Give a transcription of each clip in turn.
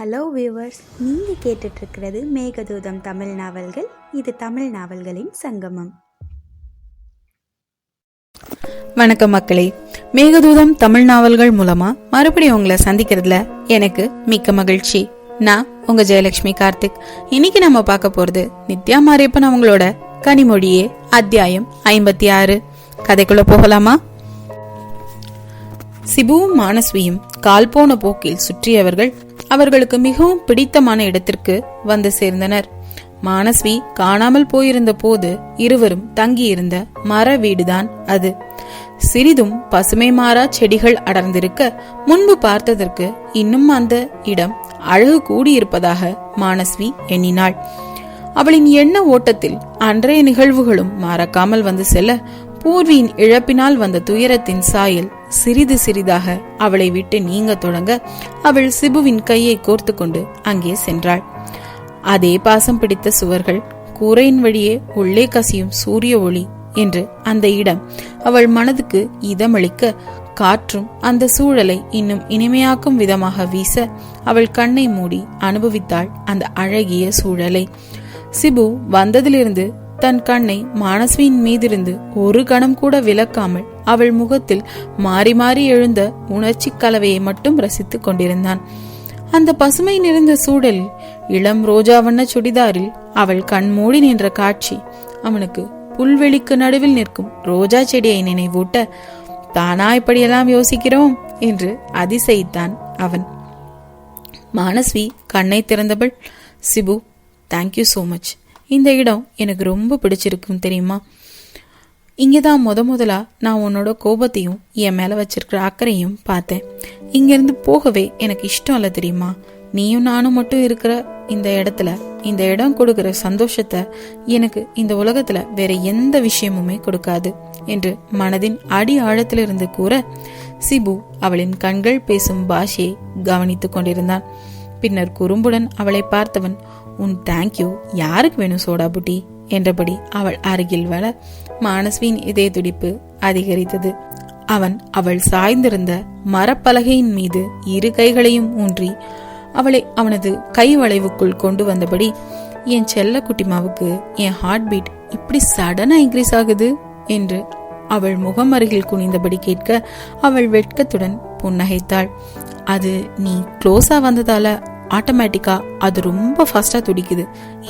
Hello viewers நீங்கள் கேட்டுட்ருக்கிறது மேகதூதம் தமிழ் நாவல்கள். இது தமிழ் நாவல்களின் சங்கமம். வணக்கம் மக்களே. மேகதூதம் தமிழ் நாவல்கள் மூலமா மறுபடியும் உங்களை சந்திக்கிறதுல எனக்கு மிக்க மகிழ்ச்சி. நான் உங்க ஜெயலட்சுமி கார்த்திக். இன்னைக்கு நம்ம பார்க்க போறது நித்யா மாரியப்பன் அவங்களோட கனிமொழியே அத்தியாயம் ஐம்பத்தி ஆறு. கதைக்குள்ள போகலாமா? சிபுவும் மானஸ்வியும் கால் போன போக்கில் சுற்றியவர்கள் அவர்களுக்கு மிகவும் பிடித்தமான இடத்திற்கு வந்து சேர்ந்தனர். மானஸ்வி காணாமல் போயிருந்த போது இருவரும் தங்கியிருந்த மர வீடுதான் அது. சிறிதும் பசுமை மாறா செடிகள் அடர்ந்திருக்க முன்பு பார்த்ததற்கு இன்னும் அந்த இடம் அழகு கூடியிருப்பதாக மானஸ்வி எண்ணினாள். அவளின் எண்ண ஓட்டத்தில் அன்றைய நிகழ்வுகளும் மறக்காமல் வந்து செல்ல பூர்வியின் இழப்பினால் வந்த துயரத்தின் சாயல் சிறிது சிறிதாக அவளை விட்டு நீங்க தொடங்க அவள் சிபுவின் கையை கோர்த்து கொண்டு அங்கே சென்றாள். அதே பாசம் பிடித்த சுவர்கள் கூரையின் வழியே உள்ளே கசியும் சூரிய ஒளி என்று அந்த இடம் அவள் மனதுக்கு இதமளிக்க காற்றும் அந்த சூழலை இன்னும் இனிமையாக்கும் விதமாக வீச அவள் கண்ணை மூடி அனுபவித்தாள் அந்த அழகிய சூழலை. சிபு வந்ததிலிருந்து தன் கண்ணை மானஸ்வியின் மீதிருந்து ஒரு கணம் கூட விலக்காமல் அவள் முகத்தில் மாறி மாறி எழுந்த உணர்ச்சி கலவையை மட்டும் ரசித்துக் கொண்டிருந்தான். அந்த பசுமை நிறைந்த சூழலில் இளம் ரோஜா வண்ண சுடிதாரில் அவள் கண்மூடி நின்ற காட்சி அவனுக்கு புல்வெளிக்கு நடுவில் நிற்கும் ரோஜா செடியை நினைவூட்ட தானா இப்படியெல்லாம் யோசிக்கிறோம்? என்று அதிசயித்தான் அவன். மானஸ்வி கண்ணை திறந்தவள் Sibu thank you so much இந்த இடம் எனக்கு ரொம்ப பிடிச்சிருக்கும் தெரியுமா? இங்கே தான் முத முதலாக நான் உன்னோட கோபத்தையும் என் மேலே வச்சிருக்கிற அக்கறையும் பார்த்தேன். இங்கேருந்து போகவே எனக்கு இஷ்டம் இல்லை தெரியுமா? நீயும் நானும் மட்டும் இருக்கிற இந்த இடத்துல இந்த இடம் கொடுக்கிற சந்தோஷத்தை எனக்கு இந்த உலகத்தில் வேற எந்த விஷயமுமே கொடுக்காது என்று மனதின் அடி ஆழத்திலிருந்து கூற சிபு அவளின் கண்கள் பேசும் பாஷையை கவனித்துக் கொண்டிருந்தான். பின்னர் குறும்புடன் அவளை பார்த்தவன் உன் தேங்க்யூ யாருக்கு வேணும் சோடா புட்டி? என்றபடி அவள் அருகில் வர மானஸ்வியின் இதய துடிப்பு அதிகரித்தது. அவன் அவள் சாய்ந்திருந்த மரப்பலகையின் மீது இரு கைகளையும் ஊன்றி அவளை அவனது கை வளைவுக்குள் கொண்டு வந்தபடி என் செல்ல குட்டிமாவுக்கு என் ஹார்ட் பீட் இப்படி சடனா இன்க்ரீஸ் ஆகுது? என்று அவள் முகம் அருகில் குனிந்தபடி கேட்க அவள் வெட்கத்துடன் புன்னகைத்தாள். அது நீ க்ளோஸா வந்ததால ஆட்டோமேட்டிக்கா அது ரொம்ப ஃபாஸ்டா துடிக்குது.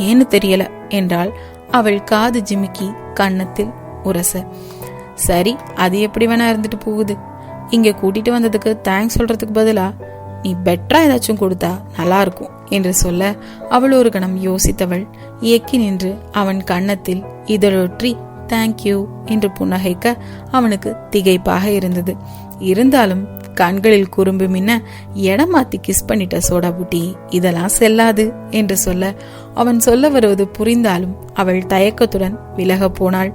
ஏன்னு தெரியல என்றால் அவள் காது ஜிமிக்கி கன்னத்தில் உரச. சரி அது எப்படி வேணா இருந்துட்டு போகுது. இங்க கூட்டிட்டு வந்ததுக்கு தேங்க்ஸ் சொல்றதுக்கு பதிலா நீ பெட்டரா ஏதாச்சும் கொடுத்தா நல்லா இருக்கும் என்று சொல்ல அவள் ஒரு கணம் யோசித்தவள். இயக்கி நின்று அவன் கன்னத்தில் இதழொற்றி தேங்க்யூ என்று புன்னகைக்க அவனுக்கு திகைப்பாக இருந்தது. இருந்தாலும் கண்களில் குறும்பு மின்ன இடம் மாத்தி கிஸ் பண்ணிட்ட சோடா புட்டி இதெல்லாம் செல்லாது என்று சொல்ல அவன் சொல்ல வருவது புரிந்தாலும் அவள் தயக்கத்துடன் விலக போனாள்.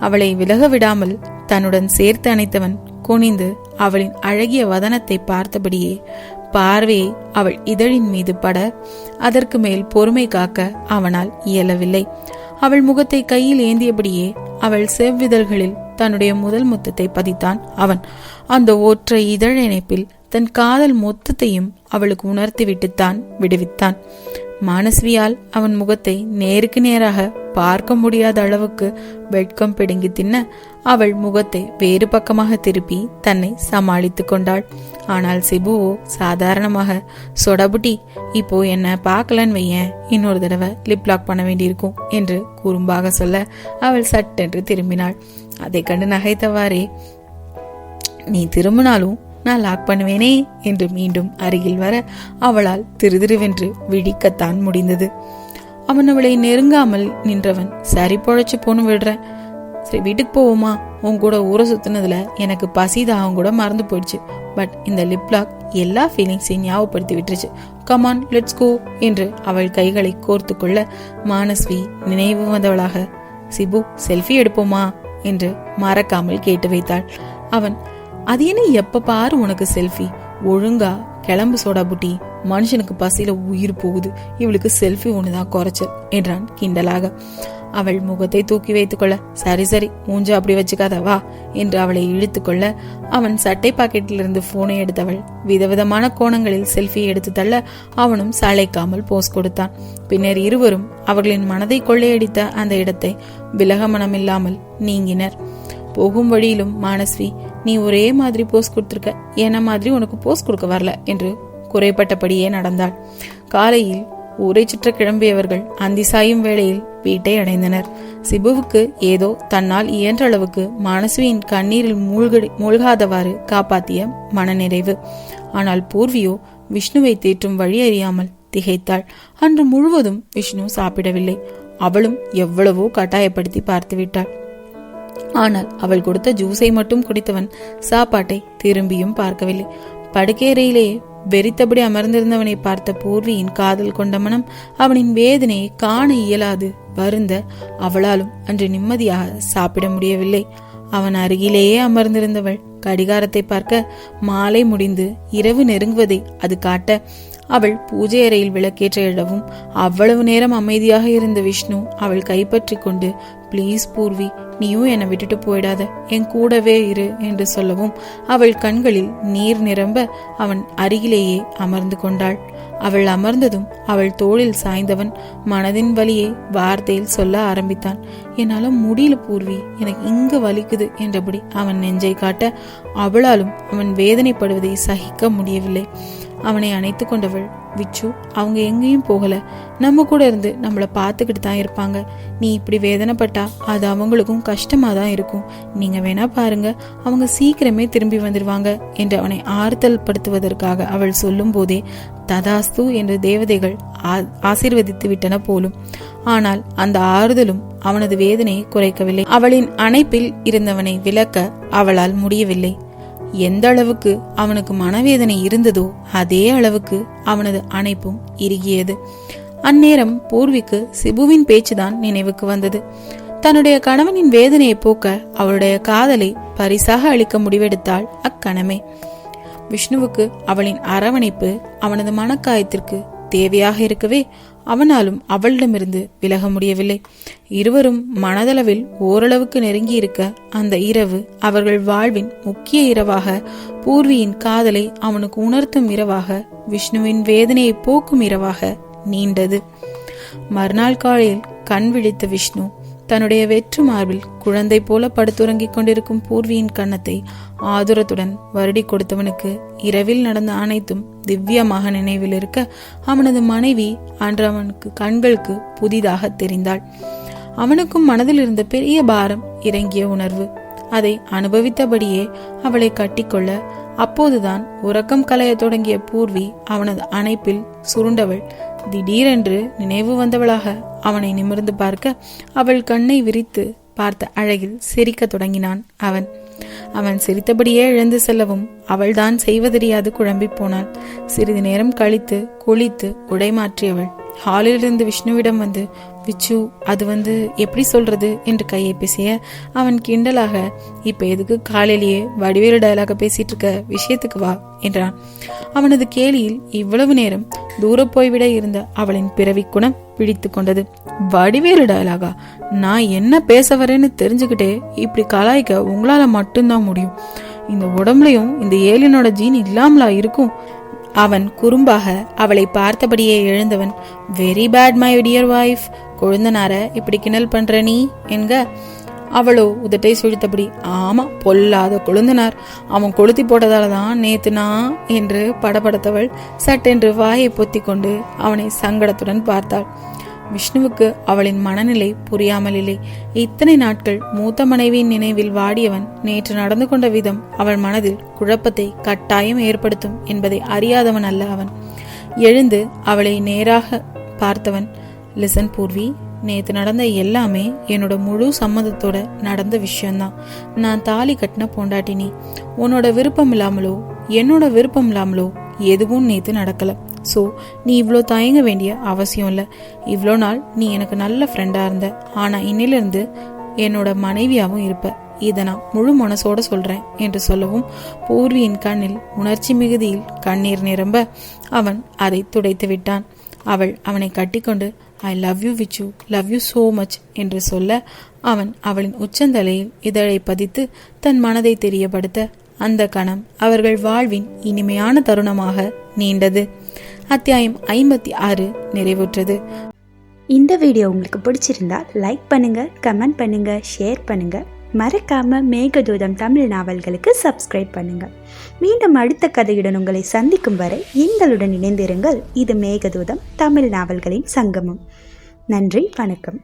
அவளை விலக விடாமல் தன்னுடன் சேர்த்து அணைத்தவன் குனிந்து அவளின் அழகிய வதனத்தை பார்த்தபடியே பார்வையை அவள் இதழின் மீது பட அதற்கு மேல் பொறுமை காக்க அவனால் இயலவில்லை. அவள் முகத்தை கையில் ஏந்தியபடியே அவள் செவ்விதழ்களில் தன்னுடைய முதல் முத்தத்தை பதித்தான் அவன். அந்த ஒற்றை இதழ் இணைப்பில் தன் காதல் மொத்தத்தையும் அவளுக்கு உணர்த்திவிட்டுத்தான் விடுவித்தான். மானஸ்வியால் அவன் முகத்தை நேருக்கு நேராக பார்க்க முடியாத அளவுக்கு வெட்கம் பிடுங்கி தின்ன அவள் முகத்தை வேறு பக்கமாக திருப்பி தன்னை சமாளித்து கொண்டாள். ஆனால் சிபுவோ சாதாரணமாக சொடபுட்டி இப்போ என்ன பார்க்கலன்னு வையேன் இன்னொரு தடவை லிப் லாக் பண்ண வேண்டியிருக்கும் என்று குறும்பாக சொல்ல அவள் சட்டென்று திரும்பினாள். அதை கண்டு நகைத்தவாறே நீ திரும்பினாலும் நான் லாக் பண்ணுவேனே என்று மீண்டும் அருகில் வர அவளால் திருதிருவென்று விழிக்கத்தான் முடிந்தது. அவன் அவளை நெருங்காமல் நின்றவன் சரி பொழைச்சு போன்னு விடுறேன் சரி வீட்டுக்கு போவோமா? உன் கூட ஊரை சுத்தினதுல எனக்கு பசி தாகம் கூட மறந்து போயிடுச்சு. பட் இந்த லிப் லாக் எல்லா ஃபீலிங்ஸையும் ஞாபகப்படுத்தி விட்டுருச்சு. கமான் லெட்ஸ் கோ என்று அவள் கைகளை கோர்த்து கொள்ள மானஸ்வி நினைவு வந்தவளாக சிபு செல்ஃபி எடுப்போமா? என்று மறக்காமல் கேட்டு வைத்தாள். அவன் அது என்ன எப்ப பாரு உனக்கு செல்ஃபி ஒழுங்கா கிளம்பு சோடா புட்டி. மனுஷனுக்கு பசியில உயிர் போகுது. இவளுக்கு செல்ஃபி ஒண்ணுதான் குறைச்சல் என்றான் கிண்டலாக. அவள் முகத்தை தூக்கி வைத்துக்கொள்ள சரி சரி மூஞ்ச அப்படி வச்சுக்காத வா என்று அவளை இழுத்துக்கொள்ள அவன் சட்டை பாக்கெட்டிலிருந்து போனை எடுத்தவள். விதவிதமான கோணங்களில் செல்ஃபி எடுத்து தள்ள அவனும் சளைக்காமல் போஸ் கொடுத்தான். பின்னர் இருவரும் அவர்களின் மனதை கொள்ளையடித்த அந்த இடத்தை விலக மனமில்லாமல் நீங்கினர். போகும் வழியிலும் மானஸ்வி நீ ஒரே மாதிரி போஸ் கொடுத்துருக்க என்ன மாதிரி உனக்கு போஸ் கொடுக்க வரல? என்று குறைப்பட்டபடியே நடந்தாள். காலையில் ஊரை சுற்ற கிளம்பியவர்கள் அந்தி சாயும் வேளையில் வீட்டை அடைந்தனர். சிபுவுக்கு ஏதோ தன்னால் இயன்ற அளவுக்கு கண்ணீரில் மூழ்கடி மூழ்காதவாறு காப்பாத்திய மனநிறைவு. ஆனால் பூர்வியோ விஷ்ணுவை தேற்றும் வழி அறியாமல் திகைத்தாள். அன்று முழுவதும் விஷ்ணு சாப்பிடவில்லை. அவளும் எவ்வளவோ கட்டாயப்படுத்தி பார்த்துவிட்டாள். ஆனால் அவள் கொடுத்த ஜூஸை மட்டும் குடித்தவன் சாப்பாட்டை திரும்பியும் பார்க்கவில்லை. படுக்கேறையிலே வெறித்தபடி அமர்ந்திருந்தவனை பார்த்த பூர்வியின் காதல் கொண்ட மனம் அவனின் வேதனையை காண இயலாது. வருந்த அவளாலும் அன்று நிம்மதியாக சாப்பிட முடியவில்லை. அவன் அருகிலேயே அமர்ந்திருந்தவள் கடிகாரத்தை பார்க்க மாலை முடிந்து இரவு நெருங்குவதை அது காட்ட அவள் பூஜை அறையில் விளக்கேற்ற இடவும் அவ்வளவு நேரம் அமைதியாக இருந்த விஷ்ணு அவள் கைப்பற்றி கொண்டு ப்ளீஸ் பூர்வி நீயும் என்னை விட்டுட்டு போயிடாத. என் கூடவே இரு என்று சொல்லவும் அவள் கண்களில் நீர் நிரம்ப அவன் அருகிலேயே அமர்ந்து கொண்டாள். அவள் அமர்ந்ததும் அவள் தோளில் சாய்ந்தவன் மனதின் வலியை வார்த்தையில் சொல்ல ஆரம்பித்தான். என்னால முடியல பூர்வி எனக்கு இங்கு வலிக்குது என்றபடி அவன் நெஞ்சை காட்ட அவளாலும் அவன் வேதனைப்படுவதை சகிக்க முடியவில்லை. அவனை அணைத்து கொண்டவள். விச்சு அவங்க எங்கேயும் போகல. நம்ம கூட இருந்து நம்மளை பார்த்துக்கிட்டு தான் இருப்பாங்க. நீ இப்படி வேதனைப்பட்டா அது அவங்களுக்கும் கஷ்டமா தான் இருக்கும். நீங்க வேணா பாருங்க அவங்க சீக்கிரமே திரும்பி வந்துடுவாங்க என்று அவனை ஆறுதல் படுத்துவதற்காக அவள் சொல்லும் போதே ததாஸ்து என்று தேவதைகள் ஆசீர்வதித்து விட்டன போலும். ஆனால் அந்த ஆறுதலும் அவனது வேதனையை குறைக்கவில்லை. அவளின் அணைப்பில் இருந்தவனை விளக்க அவளால் முடியவில்லை. எந்த அளவுக்கு அவனுக்கு மனவேதனை இருந்ததோ அதே அளவுக்கு அவனது அணைப்பும் இறுகியது. அந்நேரம் பூர்விக்கு சிபுவின் பேச்சுதான் நினைவுக்கு வந்தது. தன்னுடைய கணவனின் வேதனையை போக்க அவளுடைய காதலை பரிசாக அளிக்க முடிவெடுத்தாள் அக்கணமே. விஷ்ணுவுக்கு அவளின் அரவணைப்பு அவனது மனக்காயத்திற்கு தேவையாக இருக்கவே அவனாலும் அவளிடமிருந்து விலக முடியவில்லை. இருவரும் மனதளவில் ஓரளவுக்கு நெருங்கி இருக்க அந்த இரவு அவர்கள் வாழ்வின் முக்கிய இரவாக பூர்வியின் காதலை அவனுக்கு உணர்த்தும் இரவாக விஷ்ணுவின் வேதனையை போக்கும் இரவாக நீண்டது. மறுநாள் காலையில் கண் விழித்த விஷ்ணு தன்னுடைய வெற்று மார்பில் குழந்தை போல படுத்துறங்கிக் கொண்டிருக்கும் பூர்வியின் கன்னத்தை ஆதுரத்துடன் வருடி கொடுத்தவனுக்கு இரவில் நடந்த அனைத்தும் திவ்யமாக நினைவில் இருக்க அவனது மனைவி அன்று அவனுக்கு கண்களுக்கு புதிதாக தெரிந்தாள். அவனுக்கும் மனதில் இருந்த பெரிய பாரம் இறங்கிய உணர்வு. அதை அனுபவித்தபடியே அவளை கட்டிக்கொள்ள அப்போதுதான் உறக்கம் கலைய தொடங்கிய பூர்வி அவனது அணைப்பில் சுருண்டவள். திடீரென்று நினைவு வந்தவளாக அவனை நிமிர்ந்து பார்க்க அவள் கண்ணை விரித்து பார்த்த அழகில் சிரிக்க தொடங்கினான் அவன். அவன் சிரித்தபடியே இழந்து செல்லவும் அவள்தான் செய்வதறியாது குழம்பி போனாள். சிறிது நேரம் கழித்து குளித்து உடை மாற்றியவள். ஹாலிலிருந்து விஷ்ணுவிடம் வந்து விச்சு அது வந்து எப்படி சொல்றது என்று கையை பேசிய அவன் கிண்டலாக இப்ப எதுக்கு காலையிலேயே வடிவேலு டயலாக பேசிட்டு இருக்க விஷயத்துக்கு வா என்றான். அவனது கேலியில் இவ்வளவு நேரம் தூர போய்விட இருந்த அவளின் பிறவி குணம் பிடித்து கொண்டது. வடிவேலு டயலாகா நான் என்ன பேச வரேன்னு தெரிஞ்சுக்கிட்டே இப்படி கலாய்க்க உங்களால மட்டும்தான் முடியும். இந்த உடம்புலையும் இந்த ஏலியனோட ஜீன் இல்லாமலா இருக்கும்? அவன் குறும்பாக அவளை பார்த்தபடியே எழுந்தவன் very bad my dear wife கொழுந்தனார இப்படி கிண்டல் பண்ற நீ? என்க அவளோ உதட்டை சுழித்தபடி ஆமா பொல்லாத கொழுந்தனார். அவன் கொளுத்தி போட்டதால தான் நேத்து நான் என்று படபடத்தவள் சட்டென்று வாயை பொத்தி கொண்டு அவனை சங்கடத்துடன் பார்த்தாள். விஷ்ணுவுக்கு அவளின் மனநிலை புரியாமல் இல்லை இத்தனை நாட்கள் மூத்த மனைவியின் நினைவில் வாடியவன் நேற்று நடந்து கொண்ட விதம் அவள் மனதில் குழப்பத்தை கட்டாயம் ஏற்படுத்தும் என்பதை அறியாதவன் அல்ல அவன். எழுந்து அவளை நேராக பார்த்தவன் லிசன் பூர்வி நேற்று நடந்த எல்லாமே என்னோட முழு சம்மதத்தோட நடந்த விஷயம்தான். நான் தாலி கட்டின பொண்டாட்டினி உன்னோட விருப்பம் இல்லாமலோ என்னோட விருப்பம் இல்லாமலோ எதுவும் நேற்று நடக்கல. ஸோ நீ இவ்வளோ தயங்க வேண்டிய அவசியம் இல்லை. இவ்வளோ நாள் நீ எனக்கு நல்ல ஃப்ரெண்டாக இருந்த. ஆனால் இன்னிலிருந்து என்னோட மனைவியாகவும் இருப்ப. இதை நான் முழு மனசோட சொல்றேன் என்று சொல்லவும் பூர்வியின் கண்ணில் உணர்ச்சி மிகுதியில் கண்ணீர் நிரம்ப அவன் அதை துடைத்து விட்டான். அவள் அவனை கட்டிக்கொண்டு I love you Vichu love you so much என்று சொல்ல அவன் அவளின் உச்சந்தலையில் இதழை பதித்து தன் மனதை தெரியப்படுத்த அந்த கணம் அவர்கள் வாழ்வின் இனிமையான தருணமாக நீண்டது. அத்தியாயம் ஐம்பத்தி ஆறு. நிறைவுற்றது. இந்த வீடியோ உங்களுக்கு பிடிச்சிருந்தா லைக் பண்ணுங்க கமெண்ட் பண்ணுங்க ஷேர் பண்ணுங்க. மறக்காம மேகதூதம் தமிழ் நாவல்களுக்கு சப்ஸ்கிரைப் பண்ணுங்க. மீண்டும் அடுத்த கதையுடன் உங்களை சந்திக்கும் வரை எங்களுடன் இணைந்திருங்கள். இது மேகதூதம் தமிழ் நாவல்களின் சங்கமம். நன்றி வணக்கம்.